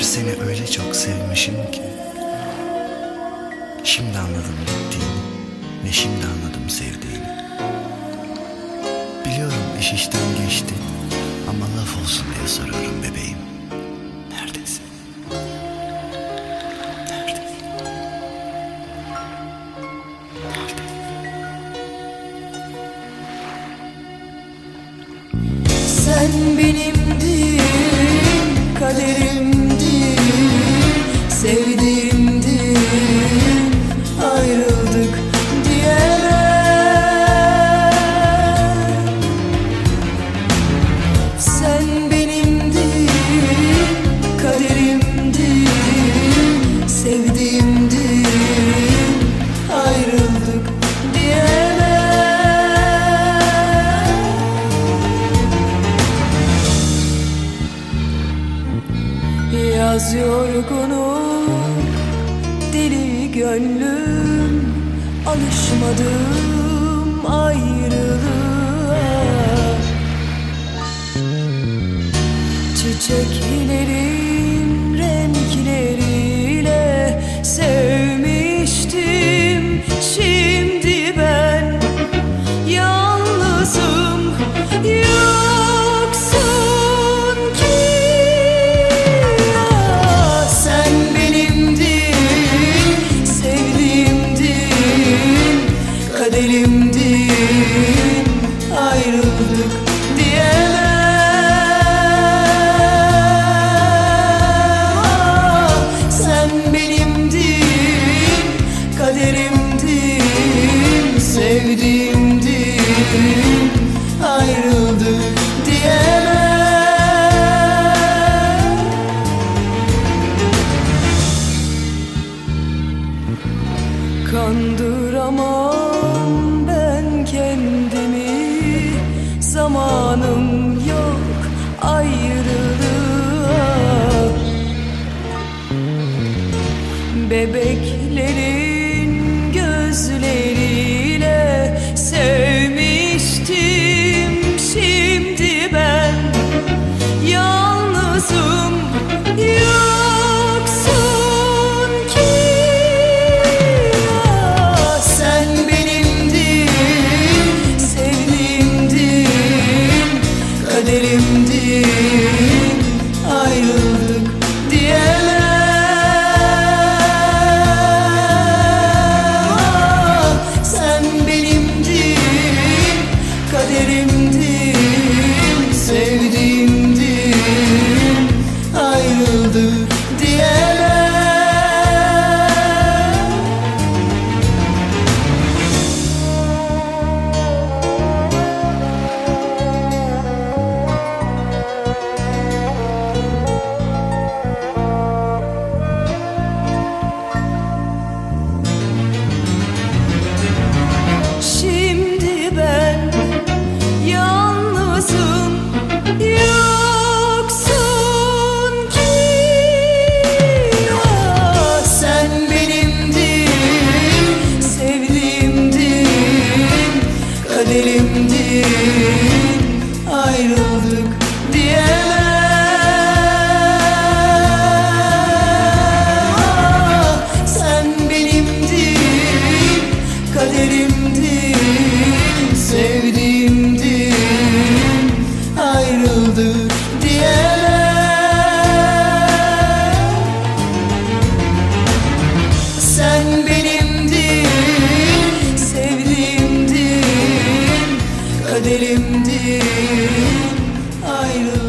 seni öyle çok sevmişim ki Şimdi anladım gittiğini Ve şimdi anladım sevdiğini Biliyorum iş işten geçti Ama laf olsun diye soruyorum bebeğim Neredesin? Neredesin? Sen benimdin, Yaz yorgunum. Deli gönlüm Alışmadım Kandıramam ben kendimi. Zamanım yok ayrılığa. Bebeklerin gözleri bedelimdi ayrılık